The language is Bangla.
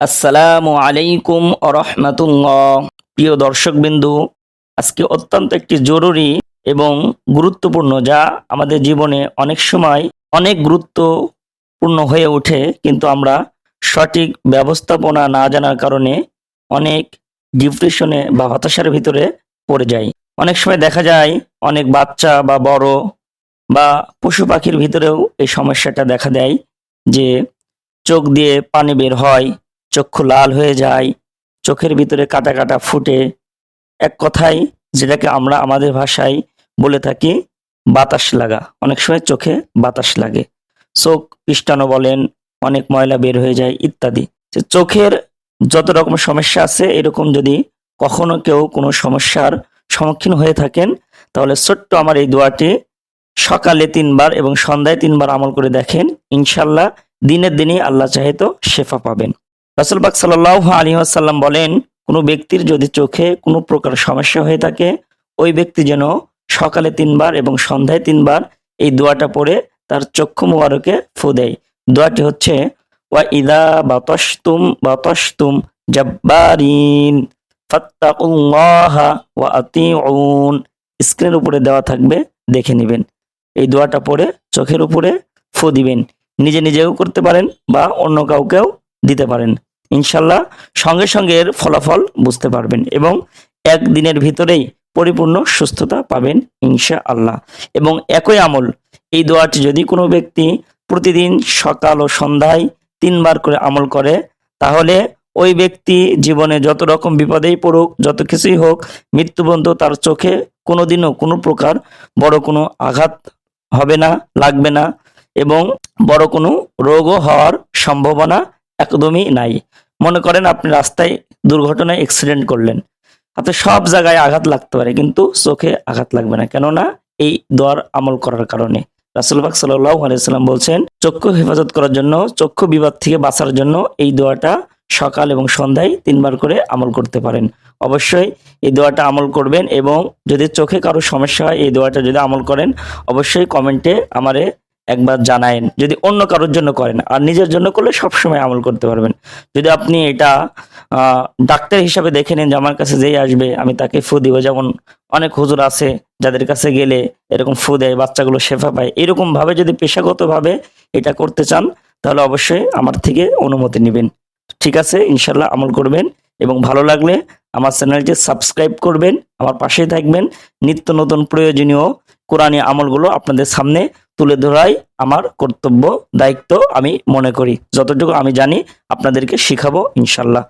আসসালামু আলাইকুম আরহামাতুল্লাহ প্রিয় দর্শকবিন্দু, আজকে অত্যন্ত একটি জরুরি এবং গুরুত্বপূর্ণ, যা আমাদের জীবনে অনেক সময় অনেক গুরুত্বপূর্ণ হয়ে ওঠে, কিন্তু আমরা সঠিক ব্যবস্থাপনা না জানার কারণে অনেক ডিপ্রেশনে বা হতাশার ভিতরে পড়ে যাই। অনেক সময় দেখা যায় অনেক বাচ্চা বা বড় বা পশু পাখির ভিতরেও এই সমস্যাটা দেখা দেয়, যে চোখ দিয়ে পানি বের হয় চক্ষু লাল হয়ে যায়, চোখের ভিতরে কাটা কাটা ফুটে। এক কথায় যেটাকে আমরা আমাদের ভাষায় বলে থাকি, বাতাস লাগা। অনেক সময় চোখে বাতাস লাগে। চোখ পিষ্টানো বলেন, অনেক ময়লা বের হয়ে যায়, ইত্যাদি। চোখের যত রকম সমস্যা আছে, এরকম যদি কখনো কেউ কোনো সমস্যার সম্মুখীন হয়ে থাকেন, তাহলে ছোট্ট আমার এই দোয়াটি সকালে তিনবার এবং সন্ধ্যায় তিনবার আমল করে দেখেন। ইনশাল্লাহ দিনের দিনই আল্লাহ চাহে তো শেফা পাবেন। রাসুলবাক সাল্লাহ আলী আসাল্লাম বলেন, কোনো ব্যক্তির যদি চোখে কোনো প্রকার সমস্যা হয়ে থাকে, ওই ব্যক্তি যেন সকালে তিনবার এবং সন্ধ্যায় তিনবার এই দোয়াটা পড়ে তার চক্ষু মুবারকে ফু দেয়। দোয়াটি হচ্ছে, ওয়া ইদা বাতস্তুম বাতস্তুম জব্বারিন ফাত্তাকুল্লাহা ওয়া স্ক্রিনের উপরে দেওয়া থাকবে, দেখে নেবেন। এই দোয়াটা পড়ে চোখের উপরে ফু দিবেন। নিজে নিজেও করতে পারেন বা অন্য কাউকেও দিতে পারেন। ইনশাল্লাহ সঙ্গে সঙ্গে এর ফলাফল বুঝতে পারবেন এবং একদিনের ভিতরেই পরিপূর্ণ সুস্থতা পাবেন ইনশা আল্লাহ এবং একই আমল, এই দোয়াটি যদি কোনো ব্যক্তি প্রতিদিন সকাল ও সন্ধ্যায় তিনবার করে আমল করে, তাহলে ওই ব্যক্তি জীবনে যত রকম বিপদেই পড়ুক, যত কিছুই হোক, মৃত্যুবন্ধ তার চোখে কোনোদিনও কোনো প্রকার বড় কোনো আঘাত হবে না, লাগবে না এবং বড় কোনো রোগও হওয়ার সম্ভাবনা একদমই নাই। মনে করেন আপনি রাস্তায় দুর্ঘটনায় অ্যাক্সিডেন্ট করলেন। আপনি সব জায়গায় আঘাত লাগতে পারে, কিন্তু চোখে আঘাত লাগবে না। কেননা এই দোয়ার আমল করার কারণে। রাসুলবাক সাল্লাহ আলাইসাল্লাম বলছেন, চক্ষু হেফাজত করার জন্য, চক্ষু বিবাদ থেকে বাঁচার জন্য এই দোয়াটা সকাল এবং সন্ধ্যায় তিনবার করে আমল করতে পারেন। অবশ্যই এই দোয়াটা আমল করবেন এবং যদি চোখে কারও সমস্যা হয়, এই দোয়াটা যদি আমল করেন, অবশ্যই কমেন্টে আমারে একবার জানায়েন যদি অন্য কারোর জন্য করেন, আর নিজের জন্য করলে সবসময় আমল করতে পারবেন। যদি আপনি এটা ডাক্তার হিসাবে দেখে নেন যে আমার কাছে যেই আসবে, আমি তাকে ফু দিব। যেমন অনেক হুজুর আছে, যাদের কাছে গেলে এরকম ফু দেয়, বাচ্চাগুলো শেফা পায়। এরকম ভাবে যদি পেশাগতভাবে এটা করতে চান, তাহলে অবশ্যই আমার থেকে অনুমতি নেবেন। ঠিক আছে ইনশাল্লাহ আমল করবেন। এবং ভালো লাগলে আমার চ্যানেলটি সাবস্ক্রাইব করবেন, আমার পাশেই থাকবেন। নিত্য নতুন প্রয়োজনীয় কোরআনী আমলগুলো আপনাদের সামনে তুলে ধরাই আমার কর্তব্য, দায়িত্ব আমি মনে করি। যতটুকু আমি জানি, আপনাদেরকে শিখাবো, ইনশাল্লাহ।